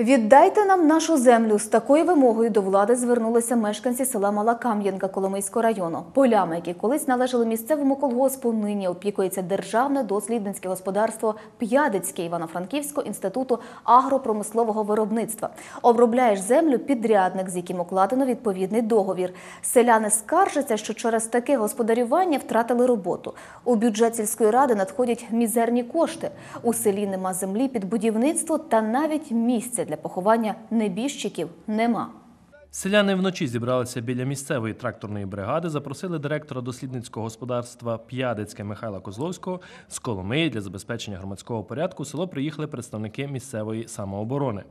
Віддайте нам нашу землю. З такою вимогою до влади звернулися мешканці села Мала Кам'янка Коломийського району. Полями, які колись належали місцевому колгоспу, нині опікується державне дослідницьке господарство П'ядицьке Івано-Франківського інституту агропромислового виробництва. Обробляєш землю підрядник, з яким укладено відповідний договір. Селяни скаржаться, що через таке господарювання втратили роботу. У бюджет сільської ради надходять мізерні кошти. У селі нема землі під будівництво та навіть місця для поховання небіжчиків нема. Селяни вночі зібралися біля місцевої тракторної бригади, запросили директора дослідницького господарства П'ядицьке Михайла Козловського з Коломиї для забезпечення громадського порядку. Село приїхали представники місцевої самооборони.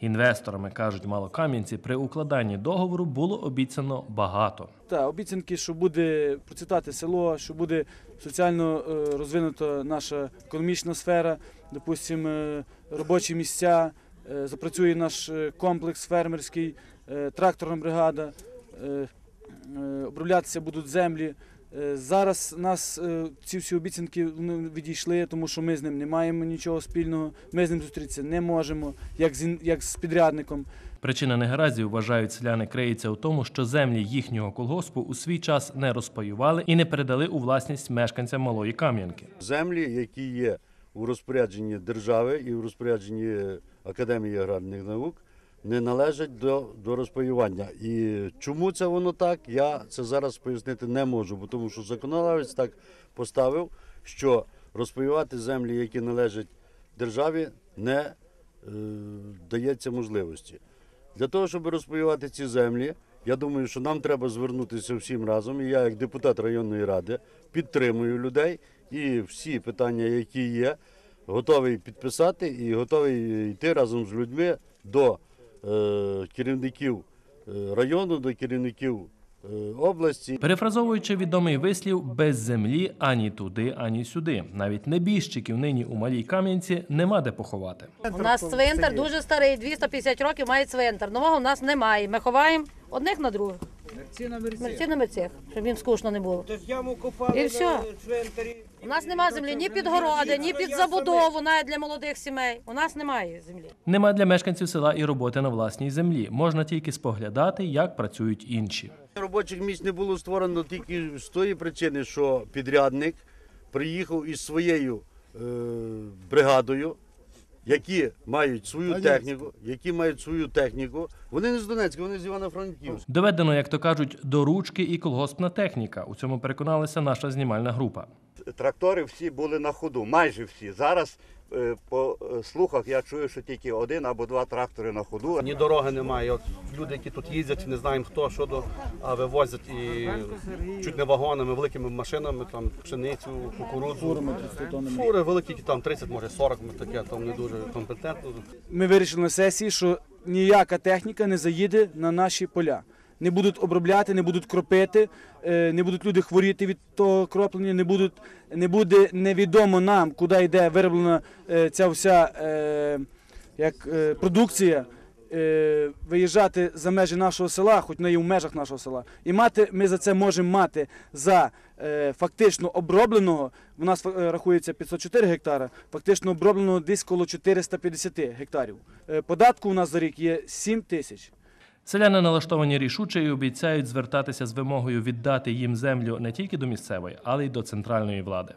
Інвесторами кажуть малокам'янці, при укладанні договору було обіцяно багато. Та обіцянки, що буде процвітати село, що буде соціально е, розвинута наша економічна сфера, допустимо, е, робочі місця, запрацює наш е, комплекс фермерський, е, тракторна бригада, е, е, оброблятися будуть землі. Е, Зараз нас е, ці всі обіцянки відійшли, тому що ми з ним не маємо нічого спільного. Ми з ним зустрітися не можемо, як з, як з підрядником. Причина негараздів, вважають селяни, криється у тому, що землі їхнього колгоспу у свій час не розпаювали і не передали у власність мешканцям Малої Кам'янки. землі, які є у розпорядженні держави і у розпорядженні Академії аграрних наук, не належать до, до розпаювання. І чому це воно так, я це зараз пояснити не можу, бо тому що законодавець так поставив, що розпаювати землі, які належать державі, не е, дається можливості. Для того, щоб розпаювати ці землі, я думаю, що нам треба звернутися всім разом. І я, як депутат районної ради, підтримую людей і всі питання, які є, готовий підписати і готовий йти разом з людьми до е, керівників е, району, до керівників е, області. Перефразовуючи відомий вислів без землі ані туди, ані сюди. Навіть небіжчиків нині у малій Кам'янці нема де поховати. У нас цвинтар дуже старий, 250 років має цвинтар. Нового у нас немає. Ми ховаємо одних на других. Мерці на мерці. Мерці на мерцях, щоб їм скучно не було. Тож яму копали І на все. цвинтарі. У нас немає землі ні під городи, ні під забудову, навіть для молодих сімей. У нас немає землі. Нема для мешканців села і роботи на власній землі. Можна тільки споглядати, як працюють інші. Робочих місць не було створено тільки з тої причини, що підрядник приїхав із своєю е, бригадою, які мають свою техніку, які мають свою техніку. Вони не з Донецька, вони з Івано-Франківська. Доведено, як то кажуть, до ручки і колгоспна техніка. У цьому переконалася наша знімальна група. трактори всі були на ходу, майже всі. Зараз по е, слухах я чую, що тільки один або два трактори на ходу. Ні дороги немає. От люди, які тут їздять, не знаємо хто, що до, а вивозять і чуть не вагонами, великими машинами, там пшеницю, кукурудзу. Фури великі, там 30, може 40, може таке, там не дуже компетентно. Ми вирішили на сесії, що ніяка техніка не заїде на наші поля. Не будуть обробляти, не будуть кропити, е, не будуть люди хворіти від того кроплення, не будуть, не буде невідомо нам, куди йде вироблена е, ця вся е, як, продукція. Виїжджати за межі нашого села, хоч не є в межах нашого села, і мати ми за це можемо мати за фактично обробленого. У нас рахується 504 гектара, фактично обробленого десь коло 450 гектарів. Податку у нас за рік є 7 тисяч. Селяни налаштовані рішуче і обіцяють звертатися з вимогою віддати їм землю не тільки до місцевої, але й до центральної влади.